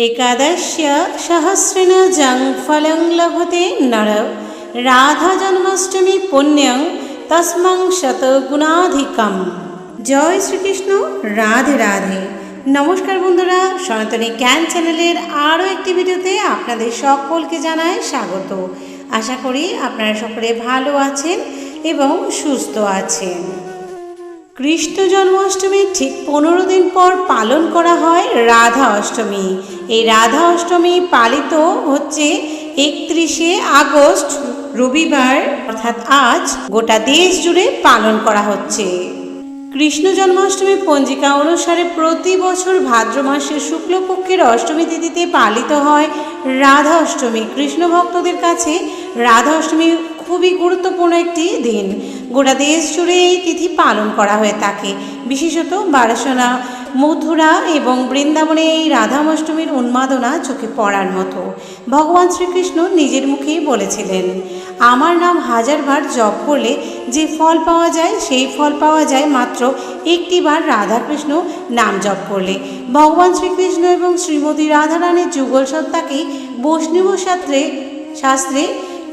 एकादश्य सहस्रेण जं फलं लभते नर রাধাজন্মাষ্টমী পুণ্যং তস্মং শতগুণাধিকম জয় শ্রীকৃষ্ণ রাধে রাধে নমস্কার বন্ধুরা সনাতনী জ্ঞান চ্যানেলের আরও একটি ভিডিওতে আপনাদের সকলকে জানাই স্বাগত আশা করি আপনারা সকলে ভালো আছেন এবং সুস্থ আছেন কৃষ্ণ জন্মাষ্টমীর ঠিক পনেরো দিন পর পালন করা হয় রাধা অষ্টমী। এই রাধা অষ্টমী পালিত হচ্ছে একত্রিশে আগস্ট, রবিবার, অর্থাৎ আজ গোটা দেশ জুড়ে পালন করা হচ্ছে। কৃষ্ণ জন্মাষ্টমী পঞ্জিকা অনুসারে প্রতি বছর ভাদ্র মাসের শুক্লপক্ষের অষ্টমী তিথিতে পালিত হয় রাধা অষ্টমী। কৃষ্ণ ভক্তদের কাছে রাধা অষ্টমী খুবই গুরুত্বপূর্ণ একটি দিন। গোটা দেশ জুড়ে এই তিথি পালন করা হয়ে থাকে। বিশেষত বারাসনা, মথুরা এবং বৃন্দাবনে এই রাধামাষ্টমীর উন্মাদনা চোখে পড়ার মতো। ভগবান শ্রীকৃষ্ণ নিজের মুখেই বলেছিলেন, আমার নাম হাজারবার জপ করলে যে ফল পাওয়া যায়, সেই ফল পাওয়া যায় মাত্র একটিবার রাধাকৃষ্ণ নাম জপ করলে। ভগবান শ্রীকৃষ্ণ এবং শ্রীমতী রাধারানীর যুগল সত্তাকেই বৈষ্ণব শাস্ত্রে শাস্ত্রে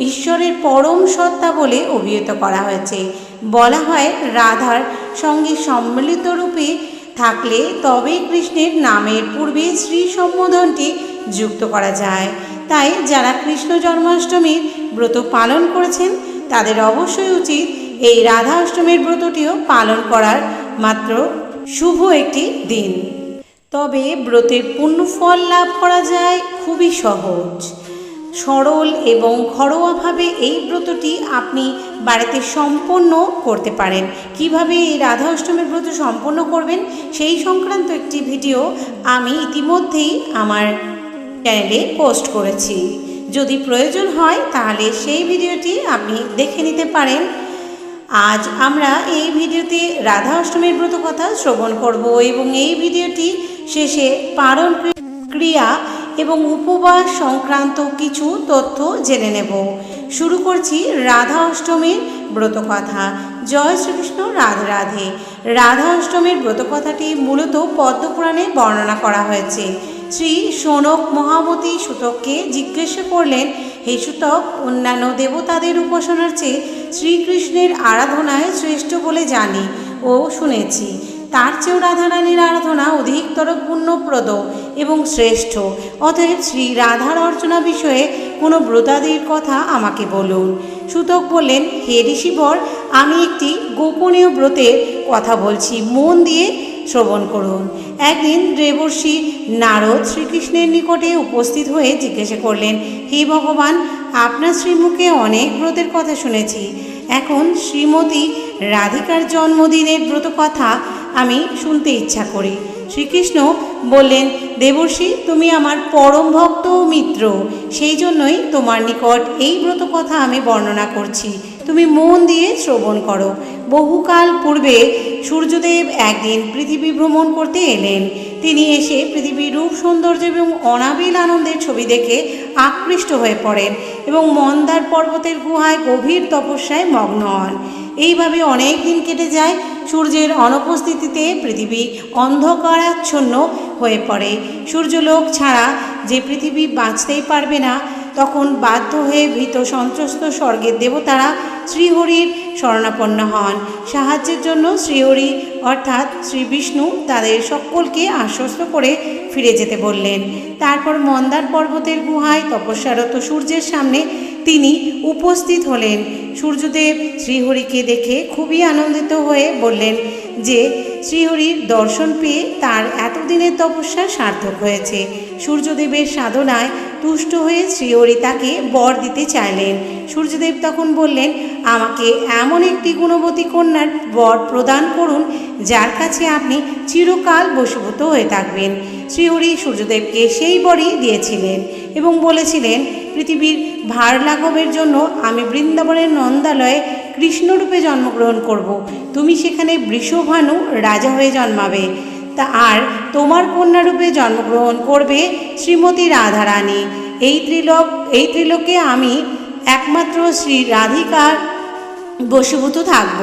ঈশ্বরের পরম সত্তা বলে অভিহিত করা হয়েছে। বলা হয়, রাধার সঙ্গে সম্মিলিত রূপে থাকলে তবেই কৃষ্ণের নামের পূর্বে শ্রী সম্বোধনটি যুক্ত করা যায়। তাই যারা কৃষ্ণ জন্মাষ্টমীর ব্রত পালন করেছেন, তাদের অবশ্যই উচিত এই রাধা অষ্টমীর ব্রতটিও পালন করার মাত্র শুভ একটি দিন। তবে ব্রতের পূর্ণ ফল লাভ করা যায় খুবই সহজ। সরল এবং ঘরোয়াভাবে এই ব্রতটি আপনি বাড়িতে সম্পন্ন করতে পারেন। কীভাবে এই রাধা অষ্টমীর ব্রত সম্পন্ন করবেন সেই সংক্রান্ত একটি ভিডিও আমি ইতিমধ্যেই আমার চ্যানেলে পোস্ট করেছি। যদি প্রয়োজন হয় তাহলে সেই ভিডিওটি আপনি দেখে নিতে পারেন। আজ আমরা এই ভিডিওতে রাধা অষ্টমীর ব্রত কথা শ্রবণ করব এবং এই ভিডিওটি শেষে পারণ ক্রিয়া এবং উপবাস সংক্রান্ত কিছু তথ্য জেনে নেব। শুরু করছি রাধা অষ্টমীর ব্রতকথা। জয় শ্রীকৃষ্ণ, রাধে রাধে। রাধা অষ্টমীর ব্রতকথাটি মূলত পদ্মপুরাণে বর্ণনা করা হয়েছে। শ্রী সোনক মহামতি সুতককে জিজ্ঞাসা করলেন, হে সুতক, অন্যান্য দেবতাদের উপাসনার চেয়ে শ্রীকৃষ্ণের আরাধনায় শ্রেষ্ঠ বলে জানি ও শুনেছি। তার চেয়েও রাধারানীর আরাধনা অধিকতর পুণ্যপ্রদ এবং শ্রেষ্ঠ। অতএব শ্রী রাধার অর্চনা বিষয়ে কোনো ব্রতাদির কথা আমাকে বলুন। সুতক বললেন, হে ঋষিবর, আমি একটি গোপনীয় ব্রতের কথা বলছি। মন দিয়ে শ্রবণ করুন। একদিন দেবর্ষি নারদ শ্রীকৃষ্ণের নিকটে উপস্থিত হয়ে জিজ্ঞাসা করলেন, হে ভগবান, আপনার শ্রীমুখে অনেক ব্রতের কথা শুনেছি। এখন শ্রীমতী রাধিকার জন্মদিনের ব্রত কথা আমি শুনতে ইচ্ছা করি। শ্রীকৃষ্ণ বললেন, দেবর্ষি, তুমি আমার পরম ভক্ত ও মিত্র। সেই জন্যই তোমার নিকট এই ব্রত কথা আমি বর্ণনা করছি। তুমি মন দিয়ে শ্রবণ করো। বহুকাল পূর্বে সূর্যদেব একদিন পৃথিবী ভ্রমণ করতে এলেন। তিনি এসে পৃথিবীর রূপ, সৌন্দর্য এবং অনাবিল আনন্দের ছবি দেখে আকৃষ্ট হয়ে পড়েন এবং মন্দার পর্বতের গুহায় গভীর তপস্যায় মগ্ন হন। এইভাবে অনেক দিন কেটে যায়, সূর্যের অনুপস্থিতিতে পৃথিবী অন্ধকারাচ্ছন্ন হয়ে পড়ে। সূর্যলোক ছাড়া যে পৃথিবী বাঁচতেই পারবে না, তখন বাধ্য হয়ে ভীত সন্ত্রস্ত স্বর্গের দেবতারা শ্রীহরির শরণাপন্ন হন। সাহায্যের জন্য শ্রীহরি, অর্থাৎ শ্রী বিষ্ণু তাদের সকলকে আশ্বস্ত করে ফিরে যেতে বললেন। তারপর মন্দার পর্বতের গুহায় তপস্যারত সূর্যের সামনে তিনি উপস্থিত হলেন। সূর্যদেব শ্রীহরিকে দেখে খুবই আনন্দিত হয়ে বললেন যে, শ্রীহরির দর্শন পেয়ে তার এতদিনের তপস্যা সার্থক হয়েছে। সূর্যদেবের সাধনায় তুষ্ট হয়ে শ্রীহরি তাকে বর দিতে চাইলেন। সূর্যদেব তখন বললেন, আমাকে এমন একটি গুণবতী কন্যার বর প্রদান করুন, যার কাছে আপনি চিরকাল বশীভূত হয়ে থাকবেন। শ্রীহরি সূর্যদেবকে সেই বরই দিয়েছিলেন এবং বলেছিলেন, পৃথিবীর ভার লাঘবের জন্য আমি বৃন্দাবনের নন্দালয়ে কৃষ্ণরূপে জন্মগ্রহণ করব। তুমি সেখানে বৃষভানু রাজা হয়ে জন্মাবে। তা আর তোমার কন্যারূপে জন্মগ্রহণ করবে শ্রীমতী রাধারানী। এই ত্রিলোক, এই ত্রিলোকে আমি একমাত্র শ্রী রাধিকার বশীভূত থাকব।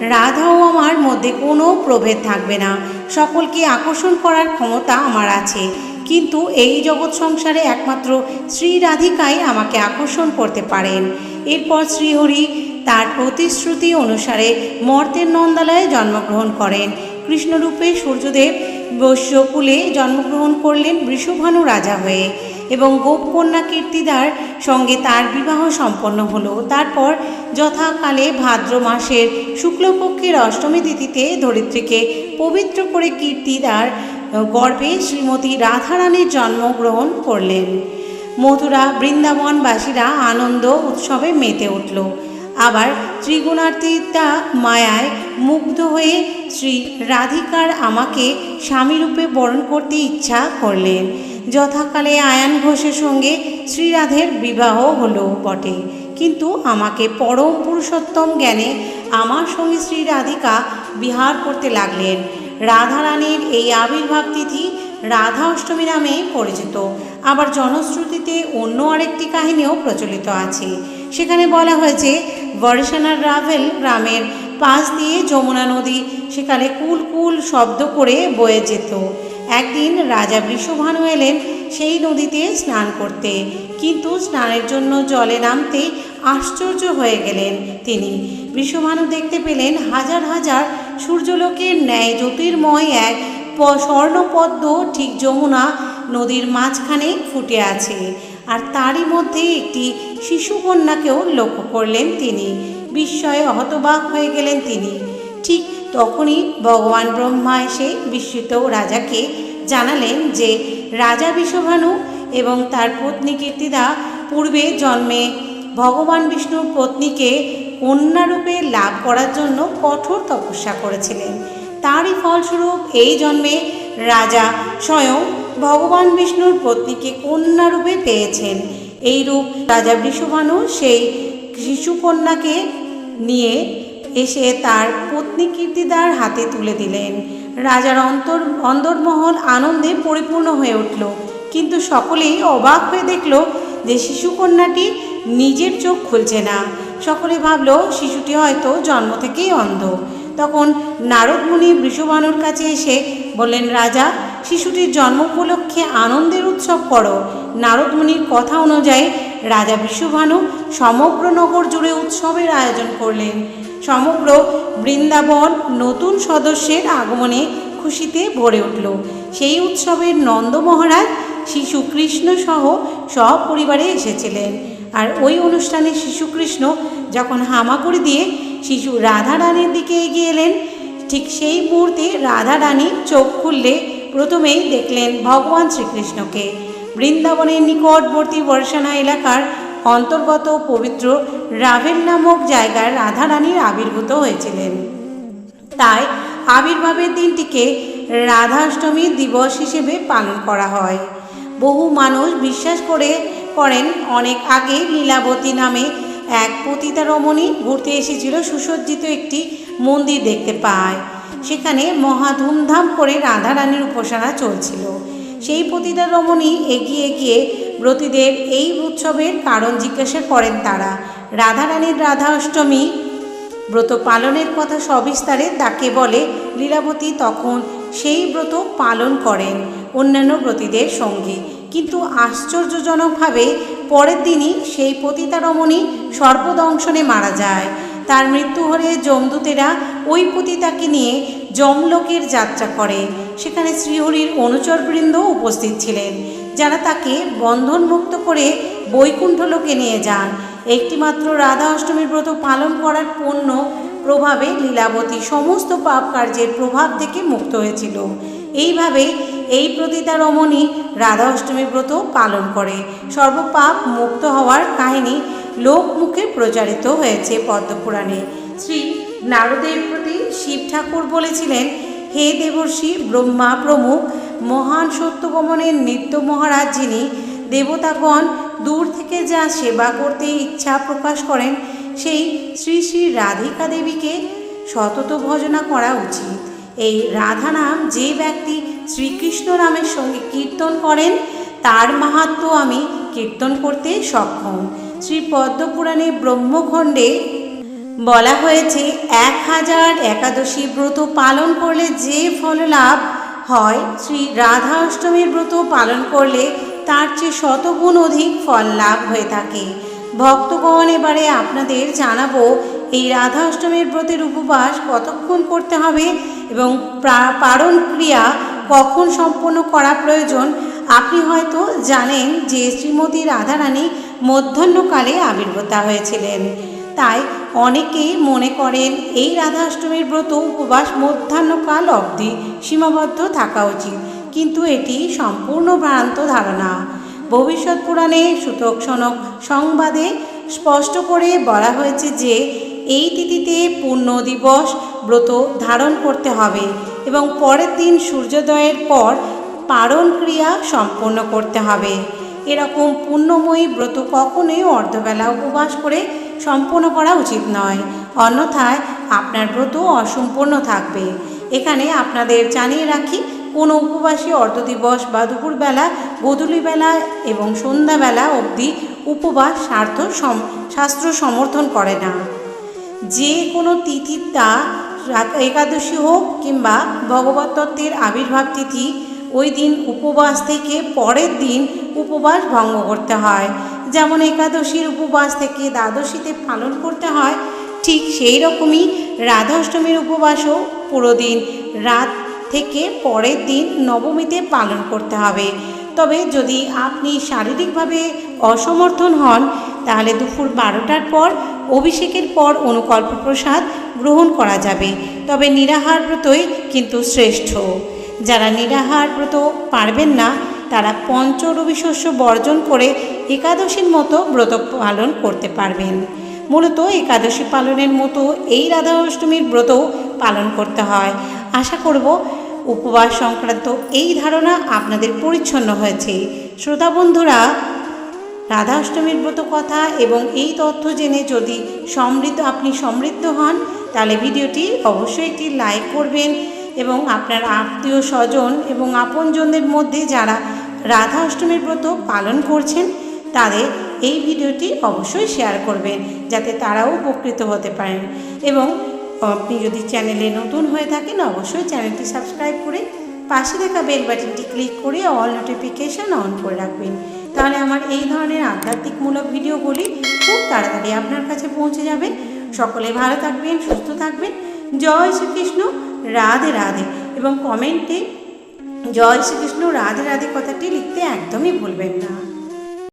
রাধা ও আমার মধ্যে কোনো প্রভেদ থাকবে না। সকলকে আকর্ষণ করার ক্ষমতা আমার আছে। কিন্তু এই জগৎ সংসারে একমাত্র শ্রী রাধিকাই আমাকে আকর্ষণ করতে পারেন। এরপর শ্রীহরি তার প্রতিশ্রুতি অনুসারে মর্তের নন্দালয়ে জন্মগ্রহণ করেন। কৃষ্ণরূপে সূর্যদেব বৈশ্যকুলে জন্মগ্রহণ করলেন বৃষভানু রাজা হয়ে এবং গোপকন্যা কীর্তিদার সঙ্গে তার বিবাহ সম্পন্ন হলো। তারপর যথাকালে ভাদ্র মাসের শুক্লপক্ষের অষ্টমী তিথিতে ধরিত্রীকে পবিত্র করে কীর্তিদার গর্ভে শ্রীমতী রাধারানীর জন্মগ্রহণ করলেন। মথুরা বৃন্দাবনবাসীরা আনন্দ উৎসবে মেতে উঠল। আবার ত্রিগুণার্তিতা মায়ায় মুগ্ধ হয়ে শ্রী রাধিকার আমাকে স্বামীরূপে বরণ করতে ইচ্ছা করলেন। যথাকালে আয়ান ঘোষের সঙ্গে শ্রীরাধের বিবাহ হলো বটে। কিন্তু আমাকে পরম পুরুষোত্তম জ্ঞানে আমার সঙ্গে শ্রী রাধিকা বিহার করতে লাগলেন। রাধারানীর এই আবির্ভাব তিথি রাধা অষ্টমী নামে পরিচিত। আবার জনশ্রুতিতে অন্য আরেকটি কাহিনীও প্রচলিত আছে। সেখানে বলা হয়েছে বর্ষানার রাভেল গ্রামের পাশ দিয়ে যমুনা নদী। সেখানে কুল কুল শব্দ করে বয়ে যেত। একদিন রাজা বৃষভানু এলেন সেই নদীতে স্নান করতে। কিন্তু স্নানের জন্য জলে নামতে আশ্চর্য হয়ে গেলেন তিনি। বৃষভানু দেখতে পেলেন হাজার হাজার সূর্যলোকের ন্যায় জ্যোতির্ময় এক স্বর্ণপদ্ম ঠিক যমুনা নদীর মাঝখানে ফুটে আছে। আর তারই মধ্যে একটি শিশুকন্যাকেও লক্ষ্য করলেন তিনি। বিস্ময়ে হতবাক হয়ে গেলেন তিনি। ঠিক তখনই ভগবান ব্রহ্মা এসে বিস্মিত রাজাকে জানালেন যে, রাজা বিশ্বভানু এবং তার পত্নী কীর্তিদা পূর্বে জন্মে ভগবান বিষ্ণুর পত্নীকে কন্যারূপে লাভ করার জন্য কঠোর তপস্যা করেছিলেন। তারই ফলস্বরূপ এই জন্মে রাজা স্বয়ং ভগবান বিষ্ণুর পত্নীকে কন্যারূপে পেয়েছেন। এই রূপ রাজা বৃষভানু সেই শিশুকন্যাকে নিয়ে এসে তার পত্নী কীর্তিদার হাতে তুলে দিলেন। রাজার অন্তর অন্দরমহল আনন্দে পরিপূর্ণ হয়ে উঠল। কিন্তু সকলেই অবাক হয়ে দেখল যে শিশুকন্যাটি নিজের চোখ খুলছে না। সকলে ভাবল, শিশুটি হয়তো জন্ম থেকেই অন্ধ। তখন নারদমুনি বৃষভানুর কাছে এসে বললেন, রাজা, শিশুটির জন্ম উপলক্ষে আনন্দের উৎসব করো। নারদমুনির কথা অনুযায়ী রাজা বিশ্বভানু সমগ্র নগর জুড়ে উৎসবের আয়োজন করলেন। সমগ্র বৃন্দাবন নতুন সদস্যের আগমনে খুশিতে ভরে উঠল। সেই উৎসবের নন্দ মহারাজ শিশু কৃষ্ণ সহ সপরিবারে এসেছিলেন। আর ওই অনুষ্ঠানে শিশু কৃষ্ণ যখন হামাগুড়ি দিয়ে শিশু রাধা রানীর দিকে এগিয়ে এলেন, ঠিক সেই মুহূর্তে রাধা রানী চোখ খুললে প্রথমেই দেখলেন ভগবান শ্রীকৃষ্ণকে। বৃন্দাবনের নিকটবর্তী বর্ষানা এলাকার অন্তর্গত পবিত্র রাভেল নামক জায়গায় রাধা রানীর আবির্ভূত হয়েছিলেন। তাই আবির্ভাবের দিনটিকে রাধাষ্টমী দিবস হিসেবে পালন করা হয়। বহু মানুষ বিশ্বাস করে করেন, অনেক আগে লীলাবতী নামে এক পতিতা রমণী ঘুরতে এসেছিল সুসজ্জিত একটি মন্দির দেখতে পায়। সেখানে মহা ধুমধাম করে রাধা রানীর উপাসনা চলছিল। সেই পতিতা রমণী এগিয়ে গিয়ে ব্রতীদের এই উৎসবের কারণ জিজ্ঞাসা করেন তারা। রাধা রানীর রাধা অষ্টমী ব্রত পালনের কথা সবিস্তারে তাকে বলে, লীলাবতী তখন সেই ব্রত পালন করেন অন্যান্য ব্রতীদের সঙ্গে। কিন্তু আশ্চর্যজনকভাবে পরের দিনই সেই পতিতা রমণী সর্পদংশনে মারা যায়। তার মৃত্যু হলে যমদূতেরা ওই পতিতাকে নিয়ে যমলোকের যাত্রা করে। সেখানে শ্রীহরির অনুচরবৃন্দ উপস্থিত ছিলেন, যারা তাকে বন্ধনমুক্ত করে বৈকুণ্ঠ লোকে নিয়ে যান। একটিমাত্র রাধা অষ্টমীর ব্রত পালন করার পণ্য প্রভাবে লীলাবতী সমস্ত পাপ কার্যের প্রভাব থেকে মুক্ত হয়েছিল। এইভাবে এই প্রতিতা রমণী রাধা অষ্টমী ব্রত পালন করে। সর্বপাপ মুক্ত হওয়ার কাহিনী লোকমুখে প্রচারিত হয়েছে পদ্মপুরাণে। শ্রী নারদের প্রতি শিব ঠাকুর বলেছিলেন হে দেবর্ষি ব্রহ্মা প্রমুখ, মহান সত্যগমনের নিত্য মহারাজ যিনি, দেবতাগণ দূর থেকে যা সেবা করতে ইচ্ছা প্রকাশ করেন, সেই শ্রী শ্রী রাধিকা দেবীকে সতত ভজনা করা উচিত। এই রাধা নাম যে ব্যক্তি শ্রীকৃষ্ণ নামের সঙ্গে কীর্তন করেন, তার মাহাত্ম্য আমি কীর্তন করতে সক্ষম। শ্রী পদ্মপুরাণে ব্রহ্মখণ্ডে বলা হয়েছে এক হাজার একাদশী ব্রত পালন করলে যে ফল লাভ হয়, শ্রী রাধা অষ্টমীর ব্রত পালন করলে তার চেয়ে শতগুণ অধিক ফল লাভ হয়ে থাকে। ভক্তগণ, এবারে আপনাদের জানাব, এই রাধা অষ্টমীর ব্রতের উপবাস কতক্ষণ করতে হবে এবং প্রা- পারণ ক্রিয়া কখন সম্পন্ন করা প্রয়োজন? আপনি হয়তো জানেন যে শ্রীমতী রাধারানী মধ্যাহ্নকালে আবির্ভূতা হয়েছিলেন। তাই অনেকেই মনে করেন এই রাধাষ্টমীর ব্রত উপবাস মধ্যাহ্নকাল অবধি সীমাবদ্ধ থাকা উচিত। কিন্তু এটি সম্পূর্ণ ভ্রান্ত ধারণা। ভবিষ্যৎ পুরাণে সুতক সনক সংবাদে স্পষ্ট করে বলা হয়েছে যে এই তিথিতে পূর্ণ দিবস ব্রত ধারণ করতে হবে এবং পরের দিন সূর্যোদয়ের পর পারণ ক্রিয়া সম্পন্ন করতে হবে। এরকম পুণ্যময়ী ব্রত কখনোই অর্ধবেলা উপবাস করে সম্পন্ন করা উচিত নয়। অন্যথায় আপনার ব্রত অসম্পূর্ণ থাকবে। এখানে আপনাদের জানিয়ে রাখি, কোনো উপবাসী অর্ধদিবস বা দুপুরবেলা গোধূলিবেলা এবং সন্ধ্যাবেলা অবধি উপবাস স্বার্থ শাস্ত্র সমর্থন করে না। যে কোনো তিথিটা রা- একাদশী হোক কিংবা ভগবত তত্ত্বের আবির্ভাব তিথি, ওই দিন উপবাস থেকে পরের দিন উপবাস ভঙ্গ করতে হয়। যেমন একাদশীর উপবাস থেকে দ্বাদশীতে পালন করতে হয়, ঠিক সেই রকমই রাধা অষ্টমীর উপবাসও পুরো দিন রাত থেকে পরের দিন নবমীতে পালন করতে হবে। তবে যদি আপনি শারীরিকভাবে অসমর্থন হন, তাহলে দুপুর বারোটার পর অভিষেকের পর অনুকল্প প্রসাদ গ্রহণ করা যাবে। তবে নিরাহার ব্রতই কিন্তু শ্রেষ্ঠ। যারা নিরাহার ব্রত পারবেন না, তারা পঞ্চ রবি শস্য বর্জন করে একাদশীর মতো ব্রত পালন করতে পারবেন। মূলত একাদশী পালনের মতো এই রাধা অষ্টমীর ব্রতও পালন করতে হয়। আশা করব উপবাস সংক্রান্ত এই ধারণা আপনাদের পরিচ্ছন্ন হয়েছে। শ্রোতা বন্ধুরা, রাধা অষ্টমীর ব্রত কথা এবং এই তথ্য জেনে যদি সমৃদ্ধ, আপনি সমৃদ্ধ হন, তাহলে ভিডিওটি অবশ্যই একটি লাইক করবেন এবং আপনার আত্মীয় স্বজন এবং আপনজনদের মধ্যে যারা রাধা অষ্টমীর ব্রত পালন করছেন তাদের এই ভিডিওটি অবশ্যই শেয়ার করবেন, যাতে তারাও উপকৃত হতে পারেন। এবং আপনি যদি চ্যানেলে নতুন হয়ে থাকেন, অবশ্যই চ্যানেলটি সাবস্ক্রাইব করে পাশে থাকা বেল বাটনটি ক্লিক করে অল নোটিফিকেশান অন করে রাখবেন। তাহলে আমার এই ধরনের আধ্যাত্মিকমূলক ভিডিওগুলি খুব তাড়াতাড়ি আপনার কাছে পৌঁছে যাবে। সকলে ভালো থাকবেন, সুস্থ থাকবেন। জয় শ্রীকৃষ্ণ, রাধে রাধে। এবং কমেন্টে জয় শ্রীকৃষ্ণ, রাধে রাধে কথাটি লিখতে একদমই ভুলবেন না।